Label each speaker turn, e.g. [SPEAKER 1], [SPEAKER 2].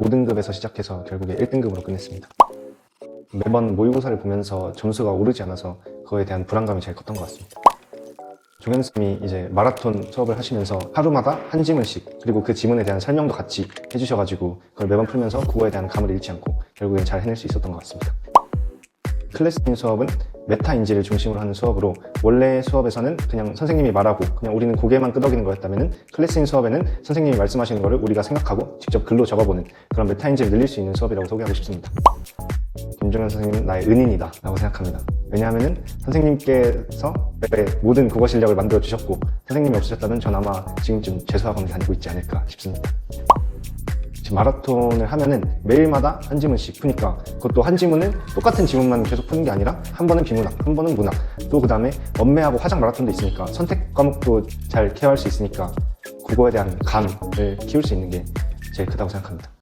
[SPEAKER 1] 5등급에서 시작해서 결국에 1등급으로 끝냈습니다. 매번 모의고사를 보면서 점수가 오르지 않아서 그거에 대한 불안감이 제일 컸던 것 같습니다. 종현쌤이 이제 마라톤 수업을 하시면서 하루마다 한 지문씩 그리고 그 지문에 대한 설명도 같이 해주셔가지고 그걸 매번 풀면서 국어에 대한 감을 잃지 않고 결국엔 잘 해낼 수 있었던 것 같습니다. 클래스인 수업은 메타 인지를 중심으로 하는 수업으로 원래 수업에서는 그냥 선생님이 말하고 그냥 우리는 고개만 끄덕이는 거였다면 클래스인 수업에는 선생님이 말씀하시는 거를 우리가 생각하고 직접 글로 적어보는 그런 메타 인지를 늘릴 수 있는 수업이라고 소개하고 싶습니다. 김종현 선생님은 나의 은인이다 라고 생각합니다. 왜냐하면 선생님께서 내 모든 국어 실력을 만들어 주셨고 선생님이 없으셨다면 전 아마 지금쯤 재수학원을 다니고 있지 않을까 싶습니다. 마라톤을 하면은 매일마다 한 지문씩 푸니까 그것도 한 지문은 똑같은 지문만 계속 푸는 게 아니라 한 번은 비문학, 한 번은 문학 또 그 다음에 엄매하고 화작 마라톤도 있으니까 선택 과목도 잘 케어할 수 있으니까 국어에 대한 감을 키울 수 있는 게 제일 크다고 생각합니다.